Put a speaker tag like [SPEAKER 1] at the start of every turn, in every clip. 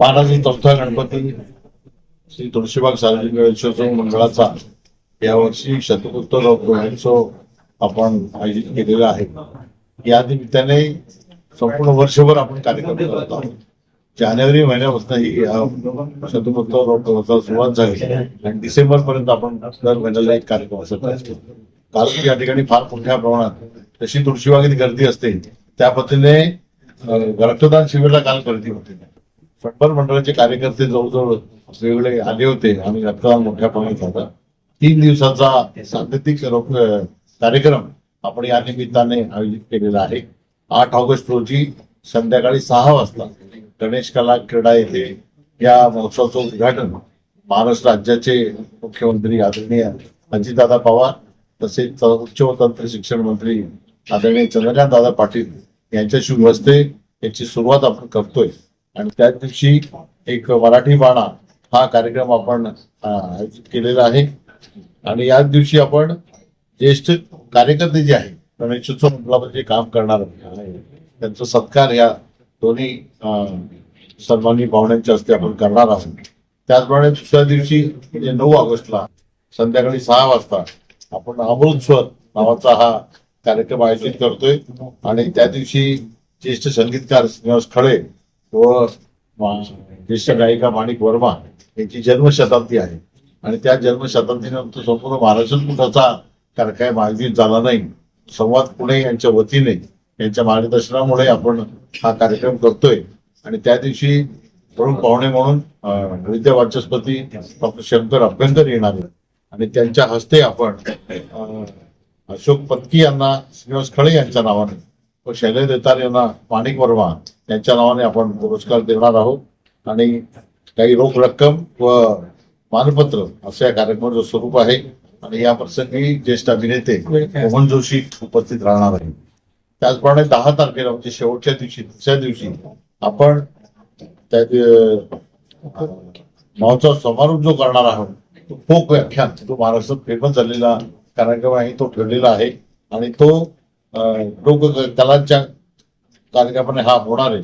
[SPEAKER 1] महाराज चौथा गणपती श्री तुळशीबाग सार्वजनिक गणेशोत्सव मंडळाचा यावर्षी शतकोत्तर महोत्सव आपण आयोजित केलेला आहे. या निमित्ताने संपूर्ण वर्षभर आपण कार्यक्रम करत आहोत. जानेवारी महिन्यापासून या शतकोत्तर सुरुवात झाली आणि डिसेंबर पर्यंत आपण दर महिन्याला एक कार्यक्रम असत असतो कारण या ठिकाणी फार मोठ्या प्रमाणात तशी तुळशीबागेत गर्दी असते त्या पद्धतीने रक्तदान शिबिरला काल गर्दी होती. फटबॉल मंडळाचे कार्यकर्ते जवळजवळ वेगळे आले होते. आणि रक्तदान मोठ्या प्रमाणात होता तीन दिवसाचा सांकेतिक कार्यक्रम आपण या निमित्ताने आयोजित केलेला आहे. आठ ऑगस्ट रोजी संध्याकाळी सहा वाजता गणेश कला क्रीडा येथे या महोत्सवाचं उद्घाटन महाराष्ट्र राज्याचे मुख्यमंत्री आदरणीय अजितदादा पवार तसेच उच्च व तंत्र शिक्षण मंत्री आदरणीय चंद्रकांत दादा पाटील यांच्या शुभ हस्ते याची सुरुवात आपण करतोय. आणि त्याच दिवशी एक मराठी बाणा हा कार्यक्रम आपण आयोजित केलेला आहे. आणि याच दिवशी आपण ज्येष्ठ कार्यकर्ते जे आहे गणेशोत्सव मंडळामध्ये जे काम करणार त्यांचा सत्कार या दोन्ही सन्मानी पाहुण्यांच्या हस्ते आपण करणार आहोत. त्याचप्रमाणे दुसऱ्या दिवशी म्हणजे नऊ ऑगस्टला संध्याकाळी सहा वाजता आपण अमृतस्वर नावाचा हा कार्यक्रम आयोजित करतोय. आणि त्या दिवशी ज्येष्ठ संगीतकार श्रीनिवास खळे व ज्येष्ठ गायिका माणिक वर्मा यांची जन्मशताब्दी आहे. आणि त्या जन्मशताब्दीनंतर संपूर्ण महाराष्ट्रातून त्याचा कारण काय आयोजित झाला नाही. संवाद पुणे यांच्या वतीने यांच्या मार्गदर्शनामुळे आपण हा कार्यक्रम करतोय. आणि त्या दिवशी प्रमुख पाहुणे म्हणून विद्या वाचस्पती डॉक्टर शंकर अभ्यंकर येणार आणि त्यांच्या हस्ते आपण अशोक पत्की यांना श्रीनिवास खळे यांच्या नावाने व शैलेश देतार यांना माणिक वर्मा यांच्या नावाने आपण पुरस्कार देणार आहोत. आणि काही रोख रक्कम व मानपत्र असं या कार्यक्रमाचं स्वरूप आहे. आणि या प्रसंगी ज्येष्ठ अभिनेते मोहन जोशी उपस्थित राहणार आहे त्याचप्रमाणे दहा तारखेला म्हणजे शेवटच्या दिवशी दुसऱ्या दिवशी आपण महोत्सव समारोप जो करणार आहोत तो फोक व्याख्यान जो महाराष्ट्रात फेमस झालेला कार्यक्रम आहे तो ठेवलेला आहे. आणि तो लोक कलांच्या कार्यक्रमाने हा होणार आहे.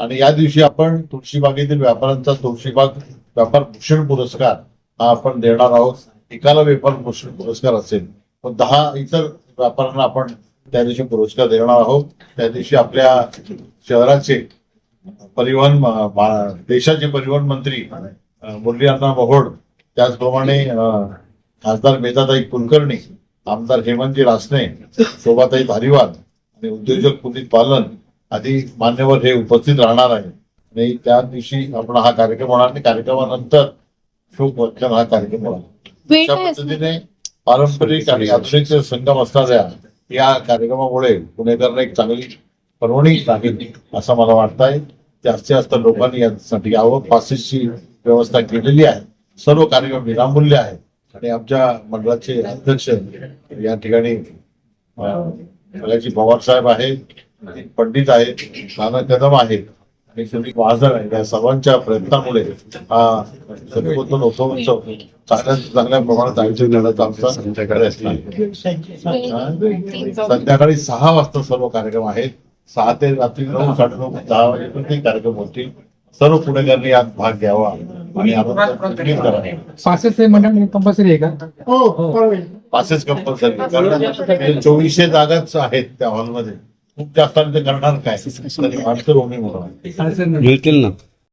[SPEAKER 1] आणि या दिवशी आपण तुळशीबागेतील व्यापाऱ्यांचा तुळशीबाग व्यापार भूषण पुरस्कार हा आपण देणार आहोत. एकाला व्यापार भूषण पुरस्कार असेल पण दहा इतर व्यापाऱ्यांना आपण त्या दिवशी पुरस्कार देणार आहोत. त्या दिवशी आपल्या शहराचे परिवहन देशाचे परिवहन मंत्री मुरली अण्णा मोहोड त्याचप्रमाणे खासदार मेधाताई कुलकर्णी आमदार हेमंतजी रासने शोभाताई धारीवाल आणि उद्योजक पुनीत पालन आदी मान्यवर हे उपस्थित राहणार आहे. आणि त्या दिवशी आपण हा कार्यक्रम होणार आणि कार्यक्रमानंतर शोक व्याख्यान हा कार्यक्रम होणार. अशा? पद्धतीने पारंपरिक आणि आधुनिक संगम असणाऱ्या या कार्यक्रमामुळे पुणेकरांना एक चांगली पर्वणी लागेल असं मला वाटतंय. जास्तीत जास्त लोकांनी यासाठी यावं. पासेसची व्यवस्था केलेली आहे. सर्व कार्यक्रम विनामूल्य आहे आणि आमच्या मंडळाचे अध्यक्ष या ठिकाणी अं, बलाजी पवार साहेब आहेत पंडित आहेत नाना कदम आहेत आणि सुनील महाजन आहे या सर्वांच्या प्रयत्नामुळे हा सर्वोत्तम उत्सव चांगल्या चांगल्या प्रमाणात आयोजन करण्याचा आमचा संध्याकाळी असणार संध्याकाळी सहा वाजता सर्व कार्यक्रम आहेत. सहा ते रात्री नऊ साडेनऊ दहा वाजेपर्यंत कार्यक्रम होतील. सर्व पुणेकरांनी यात भाग घ्यावा. आणि आनंद द्विगुणित करावा
[SPEAKER 2] पासेस हे मंडळ कंपल्सरी आहे का?
[SPEAKER 1] पासेस कंपल्सरी कारण चोवीसशे जागाच आहेत त्या हॉलमध्ये खूप जास्त ते करणार काय? तरी वाटतं रोमी म्हणून.
[SPEAKER 3] मिळतील ना?